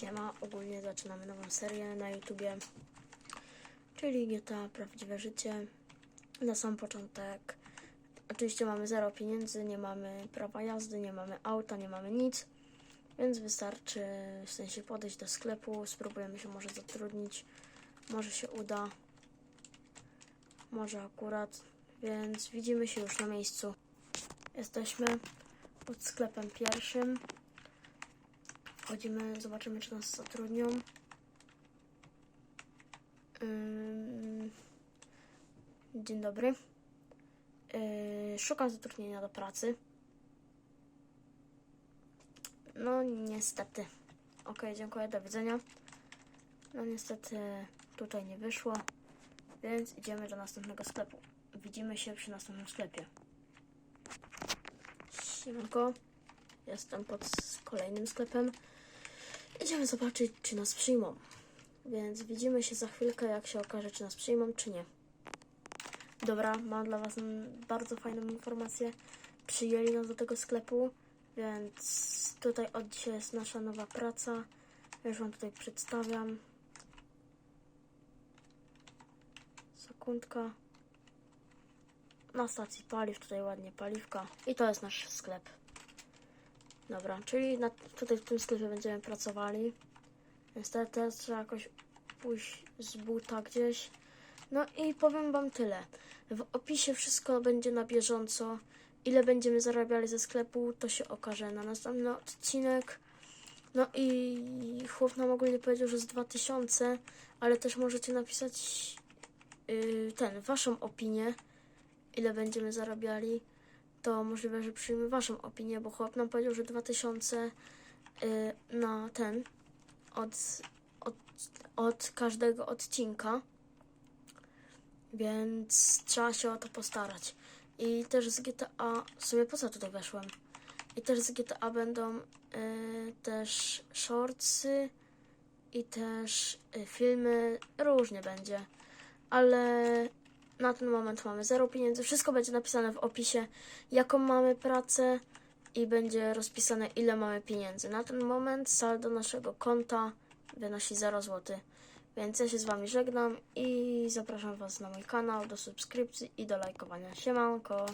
Siema, ogólnie zaczynamy nową serię na YouTubie, czyli GTA Prawdziwe Życie. Na sam początek, oczywiście mamy zero pieniędzy, nie mamy prawa jazdy, nie mamy auta, nie mamy nic, więc wystarczy w sensie podejść do sklepu, spróbujemy się może zatrudnić, może się uda, może akurat, więc widzimy się już na miejscu. Jesteśmy pod sklepem pierwszym. Wchodzimy, zobaczymy, czy nas zatrudnią. Dzień dobry. Yy, Szukam zatrudnienia do pracy. No, niestety. Ok, dziękuję, do widzenia. No, niestety tutaj nie wyszło, więc idziemy do następnego sklepu. Widzimy się przy następnym sklepie. Siemanko. Jestem pod kolejnym sklepem. Idziemy zobaczyć, czy nas przyjmą. Więc widzimy się za chwilkę, jak się okaże, czy nas przyjmą, czy nie. Dobra, mam dla Was bardzo fajną informację. Przyjęli nas do tego sklepu, więc tutaj od dzisiaj jest nasza nowa praca. Już Wam tutaj przedstawiam. Sekundka. Na stacji paliw, tutaj ładnie paliwka. I to jest nasz sklep. Dobra, czyli na, tutaj w tym sklepie będziemy pracowali. Niestety teraz trzeba jakoś pójść z buta gdzieś. No i powiem Wam tyle. W opisie wszystko będzie na bieżąco. Ile będziemy zarabiali ze sklepu, to się okaże na następny odcinek. No i chłop nam ogólnie powiedział, że z 2000, ale też możecie napisać yy, ten, Waszą opinię, ile będziemy zarabiali to możliwe, że przyjmę waszą opinię, bo chłop nam powiedział, że 2000 y, na ten od, od, od każdego odcinka, więc trzeba się o to postarać. I też z GTA, w sumie po co tutaj weszłem? I też z GTA będą y, też shortsy i też y, filmy, różnie będzie, ale na ten moment mamy zero pieniędzy. Wszystko będzie napisane w opisie, jaką mamy pracę i będzie rozpisane, ile mamy pieniędzy. Na ten moment saldo naszego konta wynosi 0 zł. Więc ja się z Wami żegnam i zapraszam Was na mój kanał, do subskrypcji i do lajkowania. Siemanko!